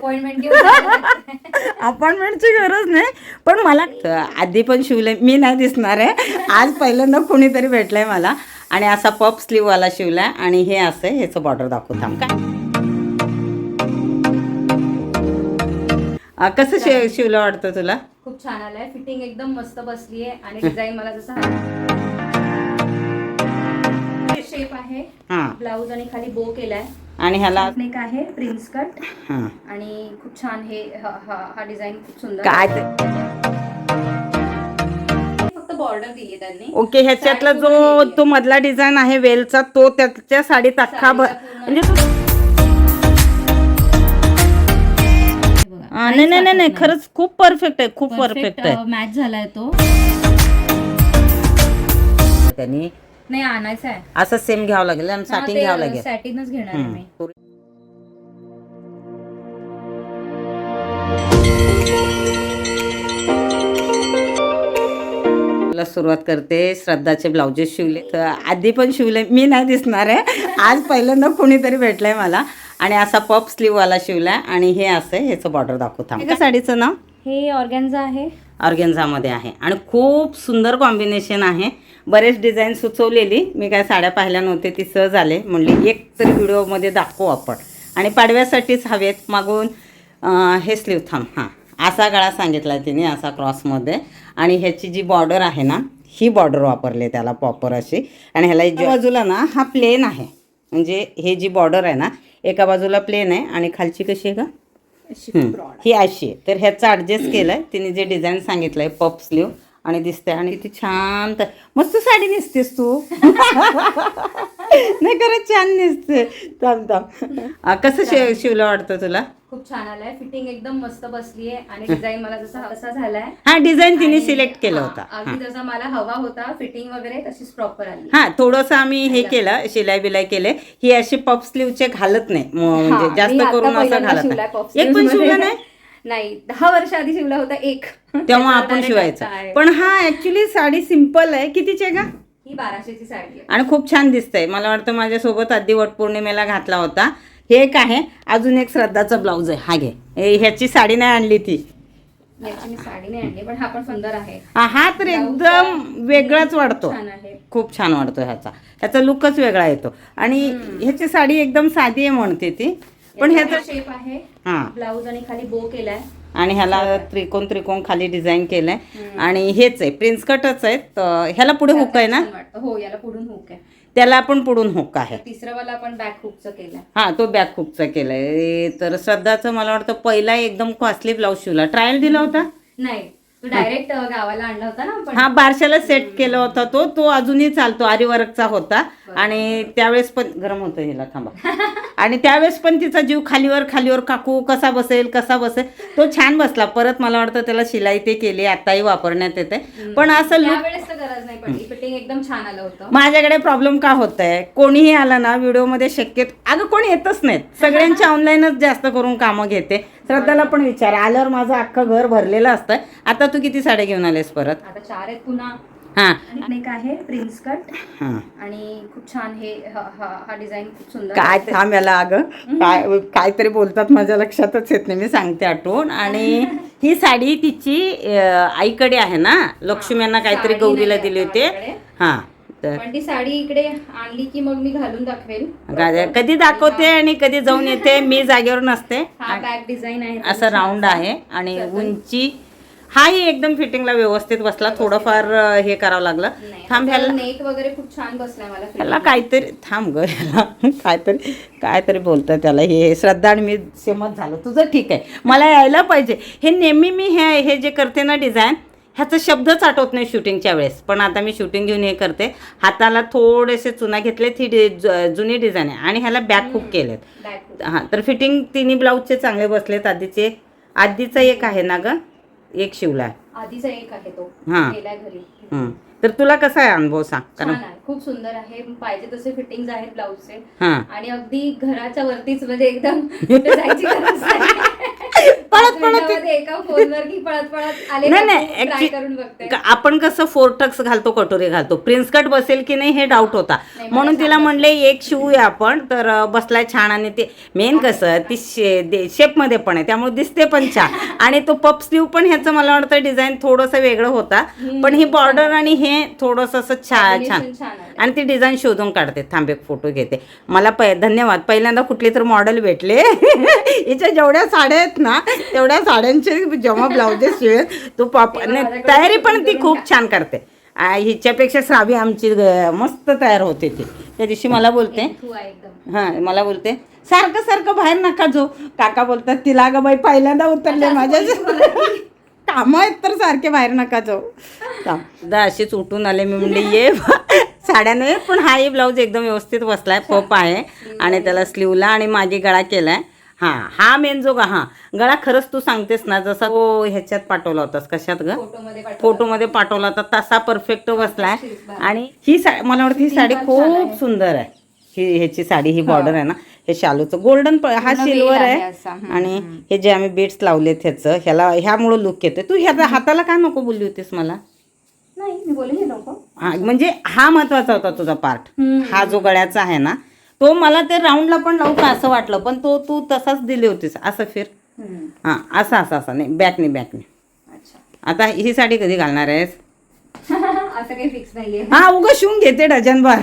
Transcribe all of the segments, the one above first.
Appointment अपॉइंटमेंटची गरज नाही पण मला आधी पण शिवले मी नाही दिसणार आहे. आज पहिल्यांदा कोणीतरी भेटलंय मला आणि असा पप स्लीववाला शिवलाय आणि हे असं ह्याचं बॉर्डर दाखवू थांब काय? अं, कसं शिव शिवलं वाटतं तुला? खूप छान आलाय. फिटिंग एकदम मस्त बसली आहे आणि डिझाईन मला जसा शेप आहे. हां. ब्लाऊज आणि खाली बो केलाय. आणि ह्याला नेक आहे प्रिन्स कट हां. आणि खूप छान हे हा डिझाईन खूप सुंदर काय फक्त बॉर्डर दिली त्यांनी. ओके ह्याच्यातला जो तो मधला डिझाईन आहे वेलचा तो त्याच्या साडीत अख्खा भर म्हणजे तो- नाही नाही नाही नाही खरंच खूप परफेक्ट आहे खूप परफेक्ट आहे. मॅच झालाय तो. त्यांनी नाही आणायचा आहे. असं सेम घ्यावं लागेल आणि साटिंग घ्यावं लागेल. सॅटिनच घेणार आहे मी हम्म. ला सुरुवात करते श्रद्धाचे ब्लाउजेस शिवले. तर आधी पण शिवले मी नाही दिसणार आहे. आज पहिल्यांदा कोणीतरी भेटलंय मला. आणि असा पप स्लीववाला शिवलाय. आणि हे असं ह्याचं बॉर्डर दाखवता एका साडीचं नाव? हे ऑर्गॅन्झा आहे. ऑर्गेन्झामध्ये आहे. आणि खूप सुंदर कॉम्बिनेशन आहे. बरेच डिझाईन सुचवलेली. मी काय साड्या पाहिल्या नव्हते ती सहज आले. म्हणली एक तरी व्हिडिओमध्ये दाखवू आपण. आणि पाडव्यासाठीच हवेत मागून हे स्लीव थांब. हां. असा गळा सांगितला तिने असा क्रॉसमध्ये आणि ह्याची जी बॉर्डर आहे ना ही बॉर्डर वापरली आहे त्याला प्रॉपर अशी. आणि ह्याला एका बाजूला ना हा प्लेन आहे. म्हणजे हे जी बॉर्डर आहे ना एका बाजूला प्लेन आहे. आणि खालची कशी आहे का. ही अशी आहे. तर ह्याचं ॲडजस्ट केलं आहे तिने जे डिझाईन सांगितलं आहे पप स्लीव आणि दिसते आणि ती छान मस्त साडी नेसतेस तू. नाही खरंच छान नेसते थांब थांब. आ, कसं शिव शिवलं वाटतं तुला? खूप छान आलाय. फिटिंग एकदम मस्त बसली आहे. आणि डिझाईन मला जसा असा झालाय. हा डिझाईन तिने सिलेक्ट केलं होता. अगदी जसा मला हवा होता फिटिंग वगैरे तशीच प्रॉपर आली. हा थोडंसं आम्ही हे केलं शिलाई बिलाई केले. ही अशी पप स्लीवचे घालत नाही. म्हणजे जास्त करून असं घालत नाही. एक पण शिवलं. नाही? नाही दहा वर्ष आधी शिवला होता एक. तेव्हा आपण शिवायचं. पण हा ऍक्च्युली साडी सिंपल आहे. कितीची आहे का ही बाराशेची साडी आहे. आणि खूप छान दिसतंय. मला वाटतं माझ्यासोबत आधी वटपौर्णिमेला घातला होता. हे एक आहे. अजून एक श्रद्धाचा ब्लाऊज आहे. हा घे. ह्याची साडी नाही आणली ती. याची मी साडी नाही आणली पण हा पण सुंदर आहे. हा तर एकदम वेगळाच वाटतो खूप छान वाटतो ह्याचा. ह्याचा लुकच वेगळा येतो. आणि ह्याची साडी एकदम साधी आहे म्हणते ती. पण ह्याचा शेप आहे. हा. ब्लाऊज आणि खाली बो केलाय. आणि ह्याला त्रिकोण त्रिकोण खाली डिझाईन केलंय. आणि हेच आहे प्रिन्स कटच आहे तर ह्याला पुढे हुक आहे ना. हो याला पुढून हुक आहे. त्याला आपण पुढून हुक आहे. तिसरं वाला आपण बॅक हुकचं केलंय. हा तो बॅक हुकचा केलाय. तर श्रद्धाचं मला वाटतं पहिला एकदम कॉस्टली ब्लाऊज शिवला. ट्रायल दिला होता? नाही. डायरेक्ट गावाला आणला होता ना आपण? हा बारशाला सेट केला होता तो. तो अजूनही चालतो. आरीवर्कचा होता. आणि त्यावेळेस पण गरम होतं हिला थांबा. आणि त्यावेळेस पण तिचा जीव खालीवर खालीवर काकू कसा बसेल कसा बसेल तो छान बसला. परत मला वाटतं त्याला शिलाई ते केली आताही वापरण्यात येते. पण असं लुक त्यावेळेस तर गरज नाही पडली. फिटिंग एकदम छान आलं होतं. माझ्याकडे प्रॉब्लेम का होत आहे कोणीही आला ना व्हिडिओमध्ये शक्यत अगं कोणी येतच नाहीत. सगळ्यांची ऑनलाईनच जास्त करून कामं घेते. श्रद्धाला पण विचार. आल्यावर माझं अख्खं घर भरलेलं असतं आता तू किती साड्या घेऊन आलेस परत? आता चार आहेत पुन्हा. हां. आणि एक आहे प्रिन्स कट. हां. आणि खूप छान हे हा हा- हा डिझाईन खूप सुंदर काय थांब याला अगं. काय काहीतरी बोलतात माझ्या लक्षातच येत नाही. मी सांगते आठवून. आणि ही साडी तिची अं, आईकडे आहे ना? लक्ष्मी यांना काहीतरी साडी गौरीला नाही दिली होते. हां तर पण ती साडी इकडे आणली की मग मी घालून दाखवेल. कधी दाखवते आणि कधी जाऊन येते मी जागेवर नसते. हा बॅक आहे असं राऊंड आहे. आणि उंची हाही एकदम फिटिंगला व्यवस्थित बसला थोडंफार हे करावं लागलं. थांब ह्याला नेक वगैरे खूप छान बसलाय मला ह्याला काहीतरी थांब ग ह्याला काहीतरी काहीतरी बोलतं त्याला. हे श्रद्धा आणि मी सेमच झालो. तुझं ठीक आहे. मला यायला पाहिजे. हे नेहमी मी हे हे जे करते ना डिझाईन ह्याचा शब्दच आठवत नाही शूटिंगच्या वेळेस. पण आता मी शूटिंग घेऊन हे करते. हाताला थोडेसे चुना घेतलेत ही डि- जुनी डिझाईन आहे. आणि ह्याला बॅक हुक केलेत. हां तर फिटिंग तिन्ही ब्लाऊजचे चांगले बसलेत आधीचे. आधीचा एक आहे ना ग? एक शिवला आधीचा एक आहे तो. हा. गेलाय घरी. हं. तर तुला कसा आहे अनुभव सांग कारण आहे. खूप सुंदर आहे. पाहिजे तसे फिटिंग आहेत ब्लाऊजचे. हां. आणि अगदी घराच्या वरतीच म्हणजे एकदम कुठे जायची गरज नाही. पळत पाच पळत मिनिटामध्ये ते एका फोनवर की पळत पळत आले नाही नाही? Try करून बघते. आपण कसं फोर टक्स घालतो कटोरी घालतो. प्रिन्स कट बसेल की नाही हे डाऊट होता. म्हणून तिला म्हणले एक शिवूया आपण. तर अं, बसलाय छान आणि ते मेन कसं ती शे शेपमध्ये पण आहे त्यामुळे दिसते पण छान. आणि तो पप स्लीव पण ह्याचं मला वाटतं डिझाईन थोडंसं वेगळं होता. पण ही बॉर्डर आणि हे थोडंसं असं छान छान Combination छान. आलं. आणि ती डिझाईन शोधून काढते. थांब एक फोटो घेते. मला पै धन्यवाद. पहिल्यांदा कुठली तर मॉडेल भेटले. हिच्या जेवढ्या साड्या आहेत ना तेवढ्या साड्यांचे जेव्हा ब्लाउजेस शिवेल तू पाप तयारी पण ती खूप. छान करते. हिच्यापेक्षा श्रावी आमची मस्त तयार होते ती. त्या दिवशी मला बोलते. हां मला बोलते सारखं सारखं बाहेर नका जो काका बोलतात तिला ग बाई पहिल्यांदा उतरले माझ्या कामं आहेत तर सारखे बाहेर नका जाऊ. एकदा अशीच उठून आले. मी म्हणले ये बा. साड्या नाही पण हाही ब्लाऊज एकदम व्यवस्थित बसलाय पप आहे. आणि त्याला स्लीवला आणि माझी गळा केलाय. हां हा मेन जो गा हां. गळा खरंच तू सांगतेस ना जसा तो ह्याच्यात पाठवला होतास कशात ग? फोटोमध्ये पाठव. फोटोमध्ये पाठवला होता तसा परफेक्ट बसलाय. आणि ही सा मला वाटतं ही साडी खूप सुंदर आहे. ही ह्याची साडी ही बॉर्डर आहे ना हे शालूचं. गोल्डन हा सिल्वर आहे. आणि हे जे आम्ही बीट्स लावलेत ह्याचं ह्याला ह्यामुळं लुक येते. तू ह्या हाताला काय नको बोलली होतीस मला? नाही मी बोलले नको. हा, म्हणजे हा महत्त्वाचा होता तुझा पार्ट. हा जो गळ्याचा आहे ना तो मला ते राऊंडला पण लावू का असं वाटलं पण तो तू तसाच दिली होतीस. असं फिर. हां असं असं असं. नाही बॅकने बॅकने अच्छा. आता ही साडी कधी घालणार आहेस? असं काही फिक्स नाहीये. हा उगा शिवून घेते डझनभर.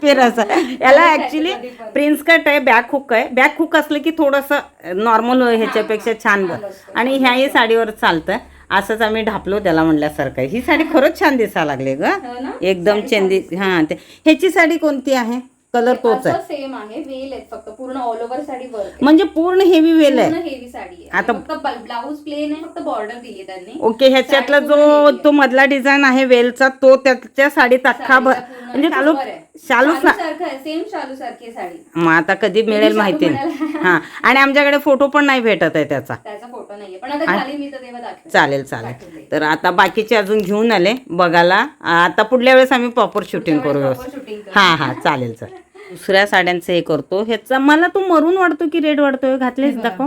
फिर असं याला ऍक्च्युली. प्रिन्स कट आहे बॅक हुक आहे. बॅक हुक असलं की थोडंसं नॉर्मल ह्याच्यापेक्षा छान बन आणि ह्याही साडीवर चालतं असंच आम्ही ढापलो त्याला म्हणल्यासारखं ही साडी खरंच छान दिसायला लागली ग. हो? एकदम चेंदी हां ते ह्याची साडी कोणती आहे? कलर तोच आहे. सेम आहे. वेल आहेत फक्त. पूर्ण ऑल ओव्हर साडी वर्क म्हणजे पूर्ण हेवी वेल आहे. हेवी साडी आहे. आता- फक्त ब्लाऊज प्लेन आहे फक्त बॉर्डर दिली त्यांनी. ओके ह्याच्यातला जो. तो मधला डिझाईन आहे वेलचा तो त्याच्या साडीत अख्खा म्हणजे सारखं आहे. सेम शालू सारखी साडी. मग आता कधी मिळेल शालू माहिती नाही. हां. आणि आमच्याकडे फोटो पण नाही भेटत आहे त्याचा. त्याचा फोटो नाहीये. पण आता खाली मी तर तेव्हा दाखवेन. चालेल चालेल. तर आता बाकीचे अजून घेऊन आले बघायला. आता पुढल्या वेळेस आम्ही प्रॉपर शूटिंग करू व्यवस्थित. शूटिंग कर. हां हां. चालेल चालेल. दुसऱ्या साड्यांचं हे करतो. ह्याचा मला तू मरून वाटतो की रेड वाटतोय घातलेस दाखव.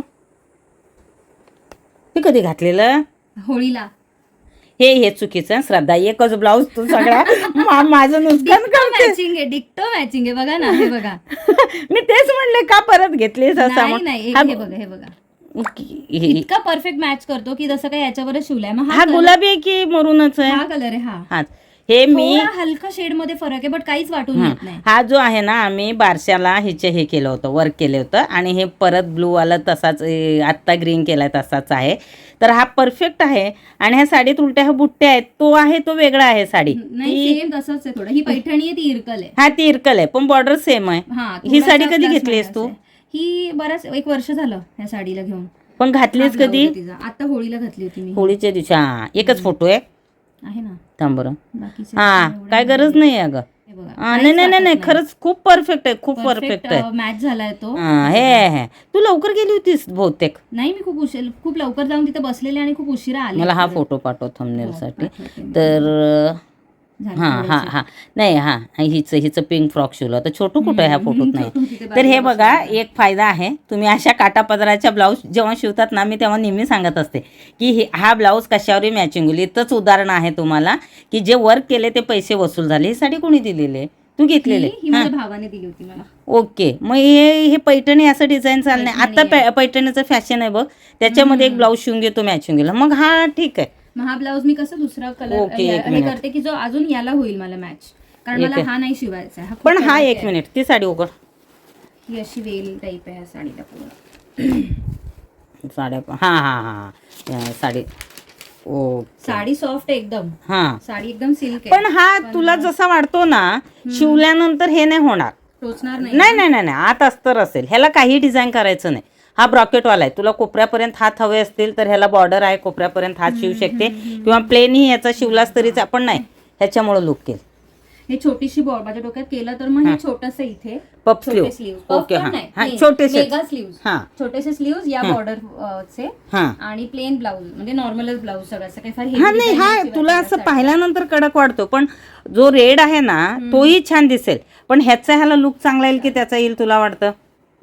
हे कधी घातलेलं? होळीला. हे हे चुकीचं. श्रद्धा एकच ब्लाऊज तू सगळा. मा- माझं नुकसान करते मॅचिंग आहे डिक्टो मॅचिंग आहे. बघा ना हे बघा. मी तेच म्हणले का परत घेतलीस असं? नाही हा- बघा हे बघा. इतका परफेक्ट मॅच करतो की जसं काही याच्यावरच शिवलाय. मग हा गुलाबी आहे की मरूनच आहे? हा कलर आहे हा. हा. हे मी थोडा हलका शेडमध्ये फरक आहे बट काहीच वाटून येत नाही. हा जो आहे ना आम्ही बारशाला हिचे हे केलं होतं वर्क केलं होतं. आणि हे परत ब्लू वाला तसाच आत्ता ग्रीन केलाय तसाच आहे. तर हा परफेक्ट आहे. आणि ह्या साडीत उलट्या ह्या बुट्ट्या आहेत. तो आहे तो वेगळा आहे साडी. नाही सेम तसंच आहे थोडं. ही पैठणी आहे ती इरकल आहे. हा ती इरकल आहे. पण बॉर्डर सेम आहे. हा साडी कधी घेतलीस तू. ही बराच एक वर्ष झालं ह्या साडीला घेऊन. पण घातलीस कधी. आता होळीला घातली होती मी. होळीच्या दिवशी. हा एकच फोटो आहे. आहे ना? थांब बरं. बाकीचे हा एवढे काय. गरज नाही अगं. हे बघा, हा, काहीच नाही नाही नाही वाटत नाही खरंच खूप परफेक्ट आहे खूप परफेक्ट आहे अ, मॅच झालाय तो. हा, हे हे तू लवकर गेली होतीस बहुतेक. नाही मी खूप उशीर खूप लवकर जाऊन तिथे बसलेले आणि खूप उशिरा आले. मला हा फोटो पाठव थंबनेलसाठी पाठवते मी. तर हां हां हां. नाही हां हिचं हिचं पिंक फ्रॉक शिवलं तर छोटू कुठं ह्या फोटोत नाही. तर हे बघा एक फायदा आहे. तुम्ही अशा काटापदराच्या ब्लाऊज जेव्हा शिवतात ना मी तेव्हा नेहमी सांगत असते की हे ब्लाऊज कशावरही मॅचिंग होईल. इथंच उदाहरण आहे तुम्हाला की जे वर्क केले ते पैसे वसूल झाले. ही साडी कोणी दिलेली? तू घेतलेले. ही माझ्या भावाने दिली होती मला. ओके. मग हे हे पैठणी असं डिझाईन नाही आता पैठणीचं फॅशन आहे बघ. त्याच्यामध्ये एक ब्लाऊज शिवून घेतो मॅचिंग गेला मग हा ठीक आहे. मग हा ब्लाऊज मी कसं दुसरा कलर ओके, एक हे. करते की जो अजून याला होईल मला मॅच कारण मला. हा नाही शिवायचा आहे. खूप पण हा एक आहे. मिनिट ती साडी उघड. ही अशी वेल टाईप आहे ह्या साडीला पूर्ण. साड्या हां हां हां हां. साडी. ओ साडी सॉफ्ट आहे एकदम. हां. साडी एकदम सिल्क आहे. पण हा तुला जसा वाटतो ना शिवल्यानंतर हे नाही होणार. टोचणार नाही नाही नाही नाही नाही. आत अस्तर असेल. ह्याला काही डिझाईन करायचं नाही. हा ब्रॉकेटवाला आहे. तुला कोपऱ्यापर्यंत हात हवे असतील तर ह्याला बॉर्डर आहे कोपऱ्यापर्यंत हात शिवू शकते. किंवा प्लेनही ह्याचा शिवलास तरीच आपण नाही. ह्याच्यामुळं लुक केल. हे छोटीशी बॉल माझ्या डोक्यात केलं तर मग हे छोटस इथे. पप स्लीव ओके हां. छोटेसे. मेगा स्लीव छोटेसे स्लीव्ह या बॉर्डर चे. आणि प्लेन ब्लाऊज म्हणजे नॉर्मलच ब्लाऊज सगळं. असं काही हा नाही हा तुला असं. पाहिल्यानंतर कडक वाटतो पण जो रेड आहे ना तोही छान दिसेल. पण ह्याचा ह्याला लुक चांगला येईल की त्याचा येईल तुला वाटतं?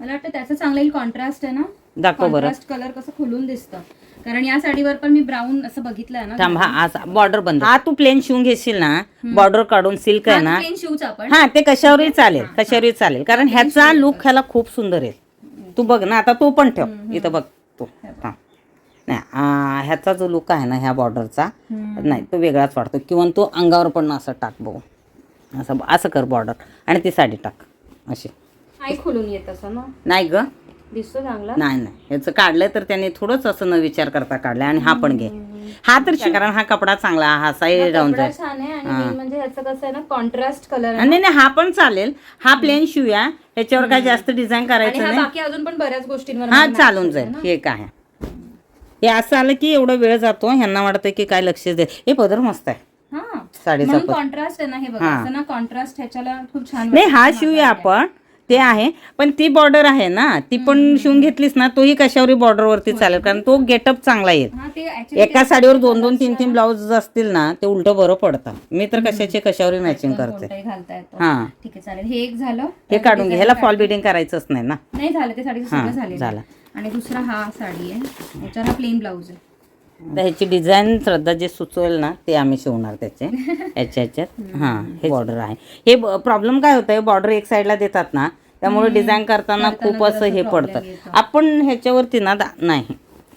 मला वाटतं त्याचं चांगलं येईल कॉन्ट्रास्ट आहे ना. दाखव बरं. कॉन्ट्रास्ट कलर कसं खुलून दिसतं. कारण या साडीवर पण मी ब्राऊन असं बघितलंय ना. थांब हा असा बॉर्डर बंद. हा तू प्लेन शिवून घेशील ना बॉर्डर काढून सिल्क आहे ना. प्लेन शूज आपण. हा ते कशावरही चालेल कशावरही चालेल. कारण ह्याचा लुक ह्याला खूप सुंदर आहे. तू बघ ना आता तू पण ठेव. इथं बघ तू. हा नाही आ, ह्याचा जो लुक आहे ना ह्या बॉर्डरचा नाही तो वेगळाच वाटतो किंवा तो अंगावर पण असं टाक बघू. असं असं कर बॉर्डर आणि ती साडी टाक. अशी. नाही खुलून येत असं ना? नाही ग. दिसतो चांगला? नाही नाही. ह्याचं काढलंय तर त्याने थोडंच असं न विचार करता काढलंय आणि हा पण घे. हा तर कारण हा कपडा चांगला हा साई राहून कपडा जाईल छान आहे आणि main म्हणजे ह्याचं कसं आहे ना कॉन्ट्रास्ट कलर आणि नाही हा पण चालेल. हा प्लेन शिवूया ह्याच्यावर काय जास्त डिझाईन आणि करायचं हा नाही. बाकी अजून पण बऱ्याच गोष्टींवर हा match चालून होतो जाईल. ना. हे काय हे असं आलं की एवढा वेळ जातो. ह्यांना वाटतं की काय लक्ष दे हे पदर मस्त आहे. हा. साडीचा म्हणून पदर कॉन्ट्रास्ट आहे ना हे बघा. हा. असं ना कॉन्ट्रास्ट ह्याच्याला खूप छान नाही वाटतं. हा शिवूया आपण. ते आहे पण ती बॉर्डर आहे ना ती पण शिवून घेतलीस ना तोही कशावरही बॉर्डर वरती चालेल. कारण तो गेटअप चांगला येईल. एका साडीवर दोन दोन तीन तीन ब्लाऊज असतील ना ते उलट बरं पडतं. मी तर कशाचे कशावरही मॅचिंग करते. हा. ठीक आहे चालेल. हे एक झालं. हे काढून घे. ह्याला फॉल बिडिंग करायचंच नाही ना. नाही झालं ते झालेलं झालं. आणि दुसरा हा साडी आहे. याच्यावर हा प्लेन ब्लाऊज आहे. तर ह्याची डिझाईन श्रद्धा जे सुचवेल ना ते आम्ही शिवणार त्याचे. याच्या ह्याच्यात. हां हे बॉर्डर आहे. हे प्रॉब्लेम काय होतंय? बॉर्डर एक साईडला देतात ना त्यामुळे डिझाईन करताना खूप असं हे पडतं. आपण ह्याच्यावरती ना नाही.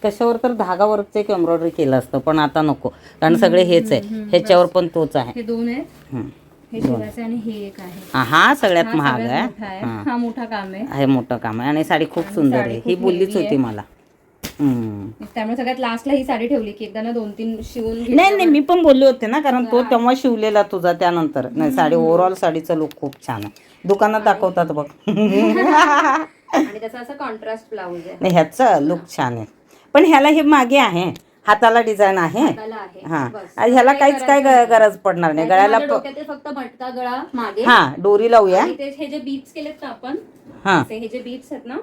कशावर तर धागावरच एक एम्ब्रॉयडरी केलं असतं पण आता नको. कारण सगळे हेच आहे. ह्याच्यावर पण तोच आहे. हे दोन सगळ्यात महाग आहे. हां. मोठा काम आहे. मोठं काम आहे. आणि साडी खूप सुंदर आहे. ही बोललीच होती मला. त्यामुळे सगळ्यात लास्टला ही साडी ठेवली की एकदा ना दोन तीन शिवून. नाही नाही मी पण बोलले होते ना कारण तो तेव्हा शिवलेला तुझा त्यानंतर. नाही साडी ओव्हरऑल साडीचा लुक खूप छान आहे. दुकानात दाखवतात बघ. आणि त्याचा असा कॉन्ट्रास्ट ब्लाऊज आहे. नाही ह्याचा लुक छान आहे. पण ह्याला हे मागे आहे. हाताला डिझाईन आहे. हा. ह्याला काहीच काय गरज पडणार नाही. गळ्याला फक्त मटका गळा मागे. हा डोरी लावूया. हे जे बीट्स केलेत ना आपण हा. हे जे बीट्स आहेत ना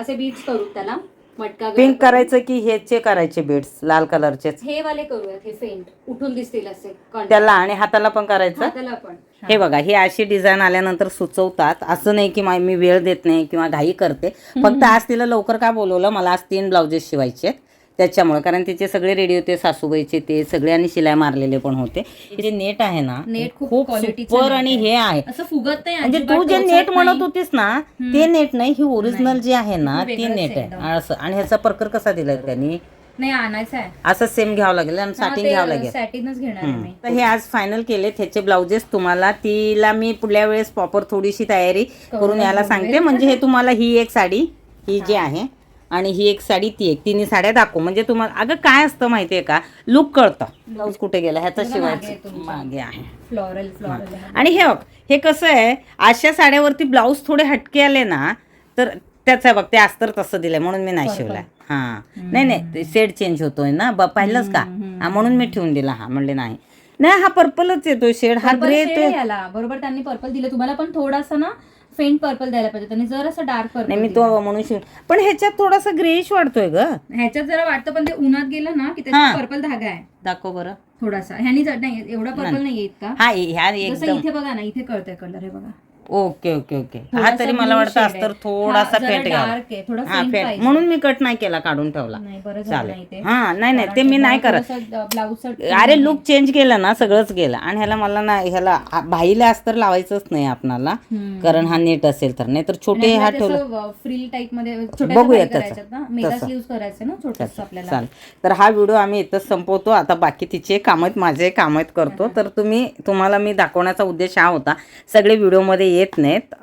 असे बीट्स करू त्याला. मटका गळा पिंक करायचं की ह्याचे करायचे बीड्स लाल कलरचेच हे वाले करूयात हे फेंट उठून दिसतील असे. Contrast. त्याला आणि हाताला पण करायचं? हाताला पण. हे बघा ही अशी डिझाईन आल्यानंतर सुचवतात. असं नाही की मा- मी वेळ देत नाही किंवा घाई करते. फक्त आज तिला लवकर काय बोलवलं? मला आज तीन ब्लाउजेस शिवायचे आहेत. त्याच्यामुळे. कारण तिचे सगळे रेडी होते सासूबाईचे ते सगळे आणि शिलाई मारलेले पण होते. जे नेट आहे ना नेट खूप सुपर आणि. हे आहे. असं फुगत नाही म्हणजे तू जे नेट म्हणत. होतीस ना ते नेट नाही ही ओरिजिनल जे आहे ना ते नेट आहे. असं. आणि ह्याचा प्रकार कसा दिलाय त्यांनी? नाही आणायचं आहे. असं सेम घ्यावं लागेल आणि साटिंग घ्यावं लागेल. सॅटिनच घेणार तर हे आज फायनल केले ह्याचे ब्लाउजेस तुम्हाला. तिला मी पुढल्या वेळेस प्रॉपर थोडीशी तयारी करून यायला सांगते. म्हणजे हे तुम्हाला ही एक साडी ही. जी आहे आणि ही एक साडी ती एक तिन्ही साड्या दाखवू. म्हणजे तुम्हाला अगं काय असतं माहितीये का? लुक कळतं. ब्लाऊज कुठे गेला? ह्याचा शिवायचं. मागे आहे. फ्लॉरल फ्लॉरल आणि हे बघ हे कसं आहे अशा साड्यावरती ब्लाऊज थोडे हटके आले ना तर त्याचं आहे बघ ते अस्तर तसं दिलंय म्हणून मी नाही शिवलाय. हा. नाही नाही शेड चेंज होतोय ना. ब- पाहिलंच का? हा म्हणून मी ठेवून दिला. हा म्हणले नाही. नाही हा पर्पलच येतोय शेड हा ग्रे येतोय बरोबर त्यांनी पर्पल दिलं तुम्हाला पण थोडासा ना फेंट पर्पल द्यायला पाहिजे. त्यांनी जर असं डार्क पर्पल नाही मी तो म्हणून शिव पण ह्याच्यात थोडासा ग्रेश वाढतोय ग. ह्याच्यात जरा वाटतं पण ते उन्हात गेलं ना की. त्याच्यात पर्पल धागा आहे. दाखव बरं. थोडासा. ह्यानी जर- नाही एवढा पर्पल नाही येत का हा ह्या जसं एकदम इथे बघा ना इथे कळतंय कलर हे बघा. Okay okay okay. हा थोडासा तरी मला blue वाटतं shade अस्तर आहे. थोडासा हा, जरा फेंट dark आहे, थोडा हा faint फेंट. पाहिजे. म्हणून मी कट नाही केला काढून ठेवला. नाही बरं झालं नाही ते. चालेल हा नाही नाही ते मी नाही करत. ब्लाऊज अरे लुक चेंज केलं ना सगळंच गेलं. आणि ह्याला मला ना ह्याला आ- भाईला अस्तर लावायचंच नाही आपणाला. कारण हा नेट असेल तर. नाही तर छोटे हा ठेवला. फ्रिल टाईपमध्ये बघूया छोट्या त्याचं. करायच्यात ना. मेगा तसं. स्लीव्ह करायचे ना छोटस आपल्याला. चालेल. तर हा व्हिडिओ आम्ही इथंच संपवतो. आता बाकी तिचे काम आहेत माझे काम आहेत करतो. तर तुम्ही तुम्हाला मी दाखवण्याचा उद्देश हा होता. सगळे व्हिडिओमध्ये येत नाहीत.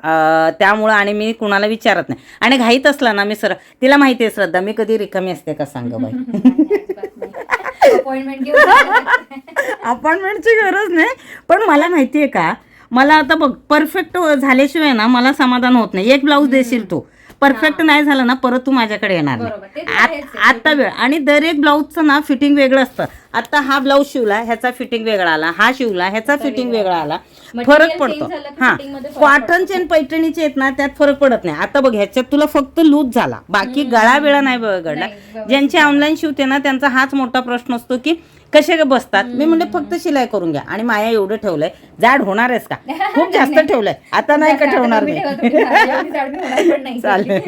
त्यामुळं आणि मी कुणाला विचारत नाही. आणि घाईत असला ना मी सर तिला माहिती आहे श्रद्धा मी कधी रिकामी असते का सांग बाई. अपॉइंटमेंटची गरज नाही. पण मला माहिती आहे का मला आता बघ परफेक्ट झाल्याशिवाय ना मला समाधान होत नाही. एक ब्लाऊज देशील तू. परफेक्ट नाही झालं ना परत तू माझ्याकडे येणार नाही. आत- आहेच आता वेळ. आणि दर एक ब्लाऊजचं ना फिटिंग वेगळं असतं. आता हा ब्लाऊज शिवला ह्याचा फिटिंग वेगळा आला. हा शिवला ह्याचा फिटिंग वेगळा आला. Material फरक change पडतो. झालं की हा. fitting मध्ये फरक कॉटनचे आणि पैठणीचे आहेत ना त्यात फरक पडत नाही. आता बघ ह्याच्यात तुला फक्त लूज झाला. बाकी गळा वेळा नाही नाही, व्यवस्थित ज्यांचे ऑनलाईन शिवते ना त्यांचा हाच मोठा प्रश्न असतो की कसे ग बसतात? मी म्हणले फक्त शिलाई करून घ्या. आणि माया एवढं ठेवलंय जाड होणार आहेस का? खूप जास्त ठेवलंय. आता नाही का ठेवणार मी चालेल